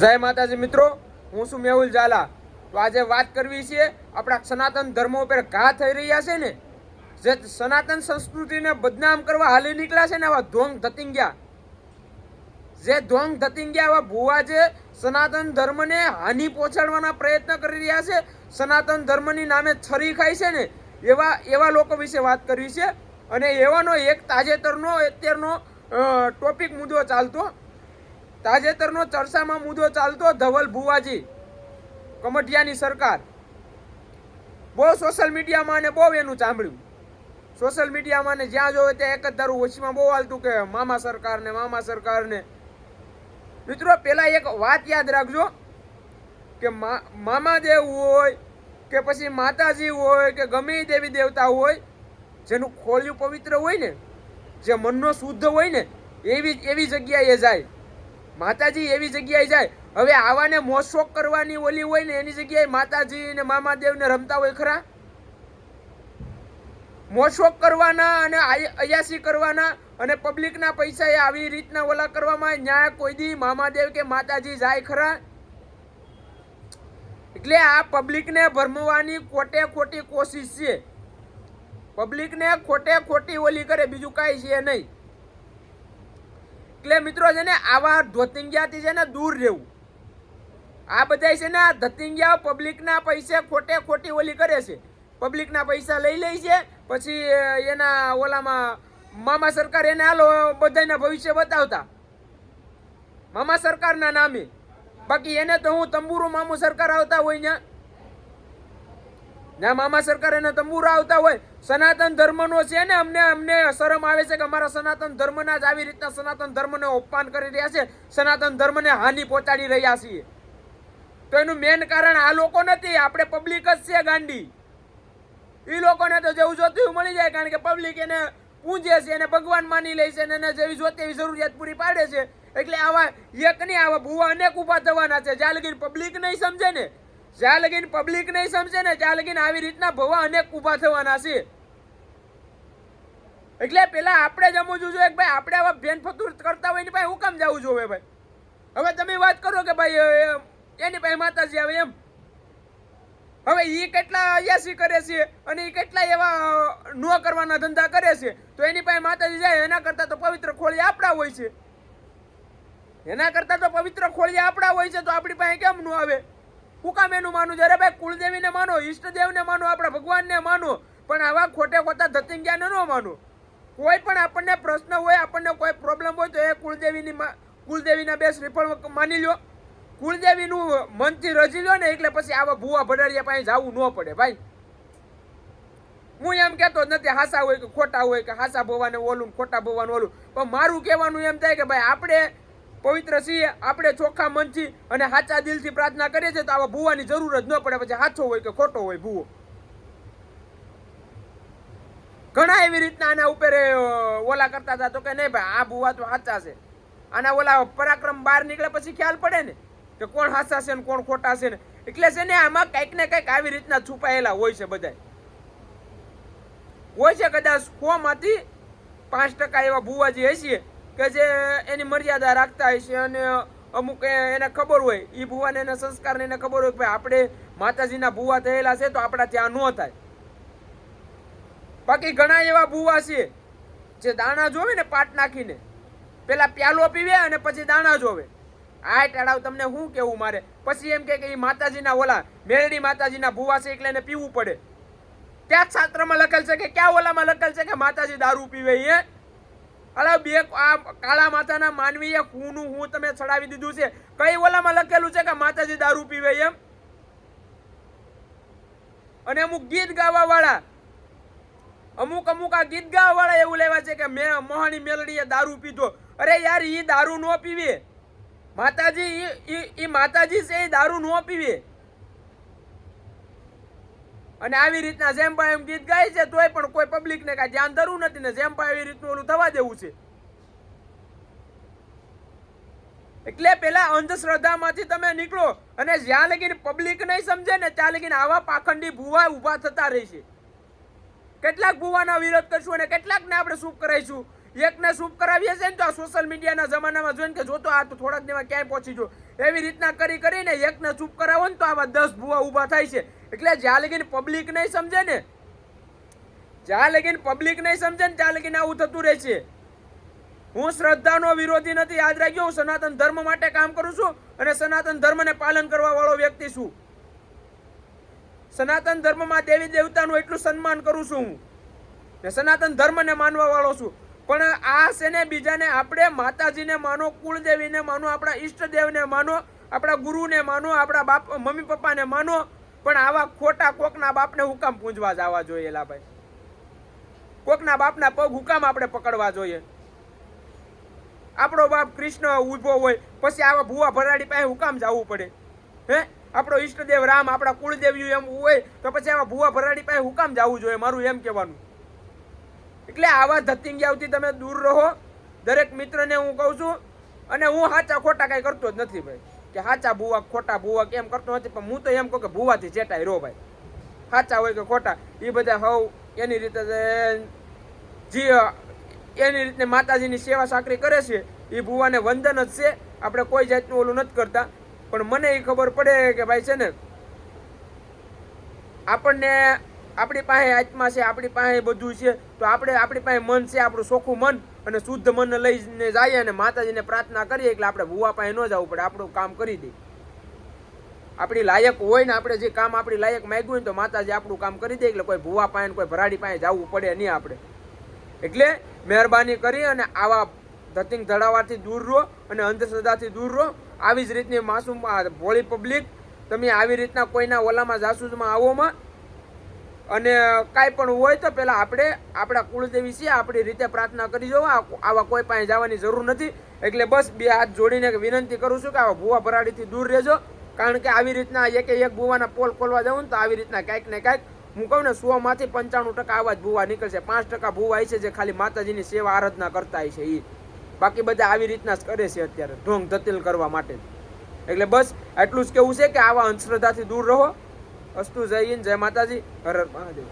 જય માતાજી મિત્રો, હું છું મેહુલ ઝાલા. તો આજે વાત કરવી છે આપણા સનાતન ધર્મ ઉપર ઘા થઈ રહ્યા છે ને, જે સનાતન સંસ્કૃતિને બદનામ કરવા હાલી નીકળ્યા છે ને આવા ધોંગ ધતિંગ્યા. જે ધોંગ ધતિંગ્યા આવા ભુવા જે સનાતન ધર્મને હાનિ પહોંચાડવાના પ્રયત્ન કરી રહ્યા છે, સનાતન ધર્મની નામે છરી ખાય છે ને, એવા એવા લોકો વિશે વાત કરવી છે. અને એવાનો એક તાજેતરનો, અત્યારનો ટોપિક મુદ્દો ચાલતો તાજેતરનો ચર્ચામાં મુદ્દો ચાલતો ધવલ ભુવાજી કમઠિયાની સરકાર. બહુ સોશિયલ મીડિયામાં ને બહુ એનું સાંભળ્યું. સોશિયલ મીડિયામાં ને જ્યાં જોવે ત્યાં એક જ ધારું વચમાં બહુ હાલતું કે મામા સરકારને મામા સરકારને. મિત્રો પહેલાં એક વાત યાદ રાખજો કે મા- મામા દેવ હોય કે પછી માતાજી હોય કે ગમે દેવી દેવતા હોય, જેનું ખોળિયું પવિત્ર હોય ને, જે મનનો શુદ્ધ હોય ને, એવી એવી જગ્યાએ જાય. માતાજી એવી જગ્યાએ જાય. હવે આવાને મોશોક કરવાની ઓલી હોય ને એની જગ્યાએ માતાજી ને મામાદેવને રમતા હોય ખરા? મોશોક કરવાના અને અયાસી કરવાના અને પબ્લિકના પૈસા એ આવી રીતના ઓલા કરવામાં ન્યાય કોઈ દી મામાદેવ કે માતાજી જાય ખરા? એટલે આ પબ્લિકને ભરમવાની ખોટે ખોટી કોશિશ છે. પબ્લિકને ખોટે ખોટી ઓલી કરે, બીજું કાંઈ છે નહીં. એટલે મિત્રો છે ને આવા ધોતિંગિયાથી છે ને દૂર રહેવું. આ બધા છે ને આ ધતિંગિયા પબ્લિકના પૈસે ખોટે ખોટી ઓલી કરે છે. પબ્લિકના પૈસા લઈ લે છે, પછી એના ઓલામાં મામા સરકાર એને હાલો બધાના ભવિષ્ય બતાવતા. મામા સરકારના નામે. બાકી એને તો હું તંબુરો મામુ સરકાર આવતા હોય ત્યાં ના, મામા સરકાર એને તંબુરા આવતા હોય. સનાતન ધર્મનો છે ને, અમને અમને શરમ આવે છે કે અમારા સનાતન ધર્મના જ આવી રીતના સનાતન ધર્મને અપમાન કરી રહ્યા છે. સનાતન ધર્મને હાનિ પહોંચાડી રહ્યા છીએ. તો એનું મેન કારણ આ લોકો નથી, આપણે પબ્લિક જ છે ગાંડી. એ લોકોને તો જેવું જોતું મળી જાય, કારણ કે પબ્લિક એને પૂજે છે, એને ભગવાન માની લે છે અને એને જેવી જોતી એવી જરૂરિયાત પૂરી પાડે છે. એટલે આવા એક નહીં આવા ભૂવા અનેક ઊભા થવાના છે. જ્યાં લગી પબ્લિક નહીં સમજે ને. જ્યાં લગીન પબ્લિક નહીં સમજે ને, ત્યાં લગીન આવી રીતના ભવા અનેક ઊભા થવાના છે. એટલે પેલા આપણે જમવું જોઈએ કે ભાઈ, આપણે આવા ભેન ફતુર કરતા હોય ને ભાઈ હું કામ જવું જોઈએ ભાઈ? હવે તમે વાત કરો કે ભાઈ એની પાસે માતાજી આવે એમ. હવે એ કેટલા અયાસી કરે છે અને એ કેટલા એવા ન કરવાના ધંધા કરે છે, તો એની પાસે માતાજી જાય, એના કરતાં તો પવિત્ર ખોળી આપણા હોય છે. એના કરતાં તો પવિત્ર ખોળી આપણા હોય છે, તો આપણી પાસે કેમ ન આવે? હું કામ એનું માનું? જ્યારે ભાઈ કુળદેવીને માનો, ઈષ્ટદેવને માનો, આપણા ભગવાનને માનો, પણ આવા ખોટે ખોટા ધતિંગ્યાને ન માનો. કોઈ પણ આપણને પ્રશ્ન હોય, આપણને કોઈ પ્રોબ્લેમ હોય તો એ કુળદેવીની કુળદેવીના બે શ્રીફળ માની લ્યો. કુળદેવીનું મનથી રજી લો ને, એટલે પછી આવા ભૂવા ભડારિયા પાસે જવું ન પડે, ભાઈ. હું એમ કહેતો નથી, હાસા હોય કે ખોટા હોય કે હાસા ભવાને ઓલું ખોટા ભવાને ઓલું. પણ મારું કહેવાનું એમ થાય કે ભાઈ, આપણે પવિત્ર છીએ, આપણે ચોખ્ખા મનથી અને સાચા દિલથી પ્રાર્થના કરીએ છીએ તો આવા ભૂવાની જરૂર જ ન પડે. પછી સાચો હોય કે ખોટો હોય ભૂવો. ઘણા એવી રીતના આના ઉપર ઓલા કરતા હતા તો કે નહીં ભાઈ, આ ભૂવા તો સાચા છે. આના ઓલા પરાક્રમ બહાર નીકળે પછી ખ્યાલ પડે ને કે કોણ સાચા છે ને કોણ ખોટા છે ને. એટલે છે ને આમાં કંઈક ને કંઈક આવી રીતના છુપાયેલા હોય છે બધા હોય છે કદાચમાંથી પાંચ ટકા એવા ભુવાજી હશે કે જે એની મર્યાદા રાખતા હોય છે અને અમુક એને ખબર હોય એ ભુવાને એને સંસ્કારને એને ખબર હોય કે ભાઈ આપણે માતાજીના ભુવા થયેલા છે તો આપણા ત્યાં ન થાય. બાકી ઘણા એવા ભુવા છે, જે દાણા જોવે ને પાટ નાખીને, પેલા પ્યાલો પીવે અને પછી દાણા જોવે. આ ટાળાવ તમને શું કેવું મારે? પછી એમ કે એ માતાજીના ઓલા, મેરડી માતાજીના ભુવા છે એટલે એને પીવું પડે. ત્યાં જ શાસ્ત્રમાં લખેલ છે કે ક્યાં ઓલામાં લખેલ છે કે માતાજી દારૂ પીવે એ અલા બે આ કાળા માતાના માનવીએ હુંનું હું તમે ચડાવી દીધું છે. કઈ ઓલામાં લખેલું છે કે માતાજી દારૂ પીવે એમ? અને અમુક ગીત ગાવા વાળા અમુક અમુક આ ગીત ગાવા વાળા એવું લેવા છે કે મેં મોહાણી મેલડીએ દારૂ પીધો. અરે યાર, ઈ દારૂ નો પીવે. માતાજી, ઈ માતાજી છે એ દારૂ નો પીવે. અને આવી રીતના જેમ પણ એમ ગીત ગાય છે, તોય પણ કોઈ પબ્લિક ને કાંઈ ધ્યાન ધરવું નથી ને જેમ પણ એવી રીતનું ઓલું થવા દેવું છે. એટલે પેલા અંધશ્રદ્ધામાંથી તમે નીકળો અને જ્યાં લગીને પબ્લિક નહીં સમજે ને ત્યાં લગીને આવા પાખંડી ભૂવા ઊભા થતા રહેશે. કેટલાક ભૂવાના વિરોધ કરશું અને કેટલાકને આપણે શું કરાવીશું. એકને સૂપ કરાવીએ છીએ ને તો આ સોશિયલ મીડિયાના જમાનામાં જોઈને કે જો તો આ તો થોડાક દીમાં ક્યાંય પહોંચી જો એવી રીતના કરી કરીને એકને ચૂપ કરાવો ને તો આવા દસ ભૂવા ઊભા થાય છે. એટલે જ્યાં લગીને પબ્લિક નહીં સમજે ને, જ્યાં લગીને પબ્લિક નહીં સમજે ને, ત્યાં લગીને આવું થતું રહે છે. હું શ્રદ્ધાનો વિરોધી નથી, યાદ રાખજો, હું સનાતન ધર્મ માટે કામ કરું છું અને સનાતન ધર્મને પાલન કરવા વાળો વ્યક્તિ છું. સનાતન ધર્મમાં દેવી દેવતાનું એટલું સન્માન કરું છું હું ને સનાતન ધર્મને માનવા વાળો છું. પણ આ છે ને, બીજાને આપણે માતાજીને માનો, કુળદેવીને માનો, આપણા ઈષ્ટદેવને માનો, આપણા ગુરુને માનો, આપણા બાપ, મમ્મી પપ્પાને માનો પણ આવા ખોટા કોકના બાપને હુકામ પૂંજવા જવા જોઈએ એલા ભાઈ. કોકના બાપના પગ હુકામ આપણે પકડવા જોઈએ. આપણો બાપ કૃષ્ણ ઊભો હોય, પછી આવા ભૂવા ભરાડી પાસે હુકામ જવું પડે. હે? આપણો ઈષ્ટદેવ રામ, આપણા કુળદેવી એમ હોય, તો પછી આવા ભૂવા ભરાડી પાસે હુકામ જવું જોઈએ, મારું એમ કહેવાનું. એટલે આવા ધતિંગ્યાઓથી તમે દૂર રહો. દરેક મિત્રને હું કહું છું, અને હું સાચા ખોટા કાંઈ કરતો જ નથી ભાઈ. કે સાચા ભૂવા ખોટા ભૂવા કેમ કરતો નથી, પણ હું તો એમ કહું કે ભૂવાથી ચેટાય રો ભાઈ. સાચા હોય કે ખોટા એ બધા હવ એની રીતે જે એની રીતે માતાજીની સેવા સાકરી કરે છે એ ભૂવાને વંદન જ છે. આપણે કોઈ જાતનું ઓલું નથી કરતા. પણ મને એ ખબર પડે કે ભાઈ છે ને, આપણને આપણી પાસે આત્મા છે, આપણી પાસે બધું છે, તો આપણે, આપણી પાસે મન છે, આપણું ચોખ્ખું મન. અને શુદ્ધ મન લઈને જઈએ અને માતાજીને પ્રાર્થના કરીએ એટલે આપણે ભૂવા પાસે ન જવું પડે, આપણું કામ કરી દે. આપણી લાયક હોય ને આપણે જે કામ આપણી લાયક માગ્યું હોય તો માતાજી આપણું કામ કરી દે, એટલે કોઈ ભૂવા પાસે કોઈ ભરાડી પાસે જવું પડે નહીં આપણે. એટલે મહેરબાની કરી અને આવા ધતિંગ ધડાવાથી દૂર રહો અને અંધશ્રદ્ધાથી દૂર રહો. આવી જ રીતની માસૂમ ભોળી પબ્લિક તમે આવી રીતના કોઈના ઓલામાં જાસૂસમાં આવોમાં અને કાંઈ પણ હોય તો પહેલાં આપણે આપણા કુળદેવી છીએ, આપણી રીતે પ્રાર્થના કરી જવા. આવા કોઈ પાસે જવાની જરૂર નથી. એટલે બસ બે હાથ જોડીને વિનંતી કરું છું કે આવા ભૂવા ભરાડીથી દૂર રહેજો. કારણ કે આવી રીતના એક એક ભૂવાના પોલ ખોલવા ને તો આવી રીતના કાંઈક ને કાંઈક હું કહું ને સો માંથી પંચાણું ટકા આવા જ ભૂવા નીકળશે. પાંચ ટકા ભૂવા છે જે ખાલી માતાજીની સેવા આરાધના કરતા છે એ બાકી બધા આવી રીતના જ કરે છે અત્યારે, ઢોંગ ધતિલ કરવા માટે. એટલે બસ એટલું જ કેવું છે કે આવા અંધશ્રદ્ધાથી દૂર રહો. અસ્તુ જય હિન્દ જય માતાજી. હર હર મહાદેવ.